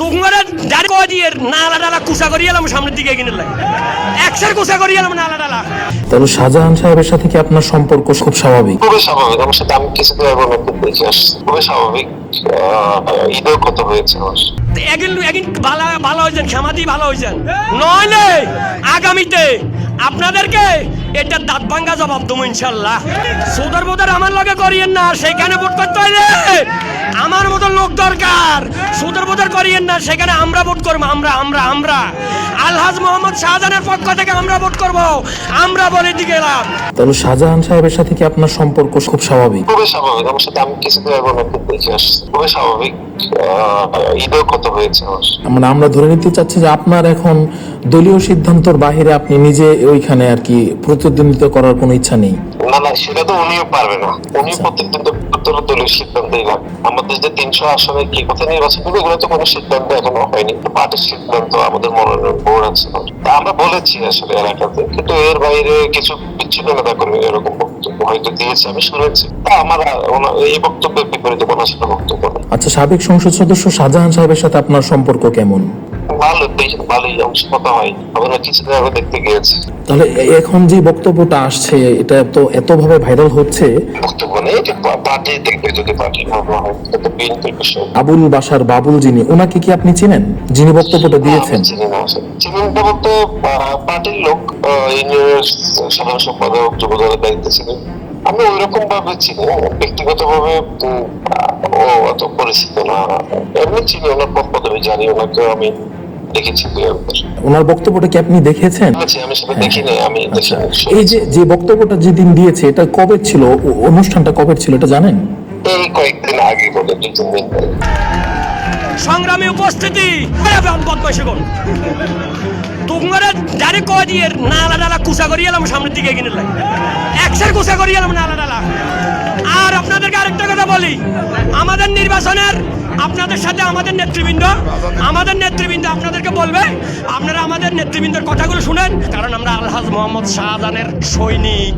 তোমার ডারি কয় দিয়ে নালা ডালা কুসা করিয়ে এলাম সামনের দিকে এগিয়ে লাগে একসার কুসা করিয়ে এলাম নালা ডালা। তাহলে শাহজাহান সাহেবের সাথে কি আপনার সম্পর্ক খুব স্বাভাবিক? খুবই স্বাভাবিক। আমার সাথে আমি কিছুদিন আগে ওনাকে দেখে আসছি খুবই স্বাভাবিক। ঈদের কত হয়েছে আমার। একদিন একদিন ভালো ভালো হয়েছেন ভালো হয়েছেন নইলে আগামীতে আপনাদেরকে এটা দাঁত ভাঙ্গা জবাব দেবো ইনশাল্লাহ। সুদর বোধর আমার লগে করিয়েন না, সেখানে ভোট করতে হইলে আমার মতো লোক দরকার। সুদর বোধর করিয়েন না, সেখানে আমরা ভোট করব, আমরা আমরা আমরা। আলহাজ মোহাম্মদ শাহজাহানের পক্ষ থেকে আমরা ভোট করব। আমরা বলে দিকে তাহলে শাহজাহান সাহেবের সাথে কি আপনার সম্পর্ক খুব স্বাভাবিক? খুবই স্বাভাবিক। আমার সাথে আমি কিছুদিন আগে ওনাকে দেখে আসছি। খুবই স্বাভাবিক। আহ, কত হয়েছে মানে আমরা ধরে নিতে চাচ্ছি যে আপনার এখন দলীয় সিদ্ধান্তর বাহিরে আপনি নিজে ওইখানে আর কি প্রতিদ্বন্দ্বিতা করার কোনো ইচ্ছা নেই? না না সেটা তো উনিও পারবে না। উনি প্রত্যেকদিন দলীয় আমাদের যে তিনশো আসনে কি কথা নির্বাচন করবে তো কোনো সিদ্ধান্ত এখনও হয়নি। পার্টির সিদ্ধান্ত আমাদের মনোনয়ন বোর্ড আছে। আমরা বলেছি আসলে এলাকাতে। কিন্তু এর বাইরে কিছু বিচ্ছিন্ন নেতা কর্মী এরকম বক্তব্য হয়তো দিয়েছে, আমি শুনেছি। তা আমার এই বক্তব্যের বিপরীতে কোনো আসলে বক্তব্য আচ্ছা সাবেক সংসদ সদস্য শাহজাহান সাহেবের সাথে আপনার সম্পর্ক কেমন? ভালো বেশ ভালোই কথা হয়। আমরা কিছুদিন আগে দেখতে গিয়েছি। তাহলে এখন যে বক্তব্যটা আসছে এটা তো এতভাবে ভাইরাল হচ্ছে। বক্তব্য নেই যে পার্টি দেখবে যদি পার্টি ভালো হয় এটা বিএনপির বিষয় আবুল বাসার বাবুল যিনি ওনাকে কি আপনি চিনেন? যিনি বক্তব্যটা দিয়েছেন। আমি চিনি না আসলে। চিনি না বলতে পার্টির লোক ইউনিয়নের সাধারণ সম্পাদক যুব দলের দায়িত্বে ছিলেন। আমি ওই রকম ভাবে চিনি ব্যক্তিগত ভাবে ও এমনি চিনি ওনার পদ পদবি জানি ওনাকে আমি দেখেছি ওনার বক্তব্যটা কি আপনি দেখেছেন? আমি সেটা দেখিনি আমি আচ্ছা। এই যে যে বক্তব্যটা যেদিন দিয়েছে এটা কবে ছিল? অনুষ্ঠানটা কবে ছিল এটা জানেন? এই কয়েকদিন আগে বলে দুই তিন দিন সংগ্রামী উপস্থিতি তোমার কয় দিয়ে নালা ডালা কুসা করিয়ে এলাম সামনের দিকে এগিয়ে লাগে একসার কুসা করিয়ে এলাম নালা ডালা। আর আপনাদেরকে আরেকটা কথা বলি আমাদের নির্বাচনের আপনাদের সাথে আমাদের নেতৃবৃন্দ আমাদের নেতৃবৃন্দ আপনাদেরকে বলবে, আপনারা আমাদের নেতৃবৃন্দের কথাগুলো শুনেন, কারণ আমরা আলহাজ মোহাম্মদ শাহজাহানের সৈনিক।